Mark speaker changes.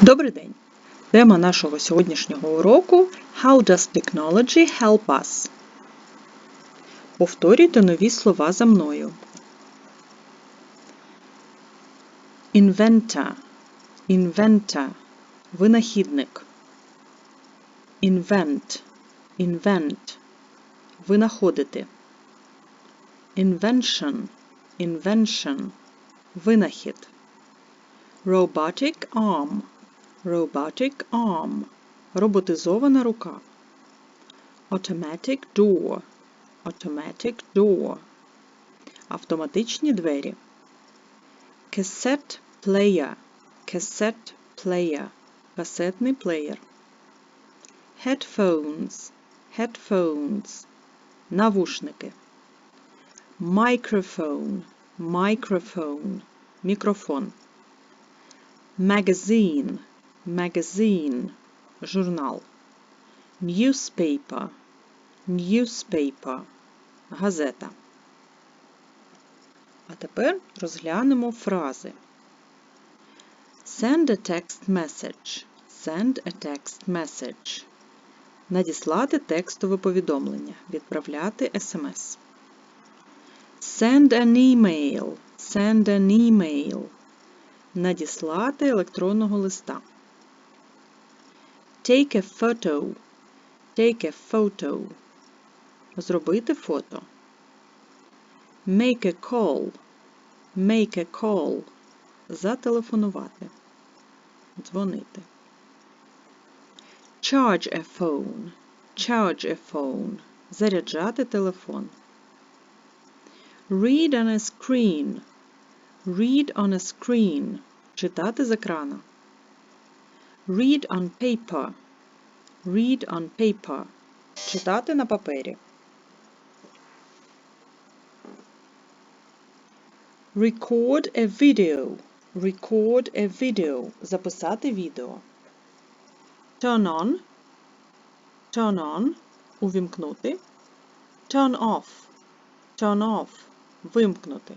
Speaker 1: Добрий день! Тема нашого сьогоднішнього уроку How does technology help us? Повторюйте нові слова за мною. Inventor Inventor Винахідник. Invent Invent Винаходити. Invention Invention Винахід. Robotic arm Robotic arm роботизована рука. Automatic door Automatic door автоматичні двері. Cassette player Cassette player касетний плеєр. Headphones Headphones навушники. Microphone Microphone мікрофон. Magazine Magazine журнал. Newspaper Newspaper газета. А тепер розглянемо фрази. Send a text message. Send a text message. Надіслати текстове повідомлення. Відправляти смс. Send an email. Send an email. Надіслати електронного листа. Take a photo. Take a photo. Зробити фото. Make a call. Make a call. Зателефонувати. Дзвонити. Charge a phone. Charge a phone. Заряджати телефон. Read on a screen. Read on a screen. Читати з екрана. Read on paper. Read on paper. Читати на папері. Record a video. Record a video. Записати відео. Turn on. Turn on. Увімкнути. Turn off. Turn off. Вимкнути.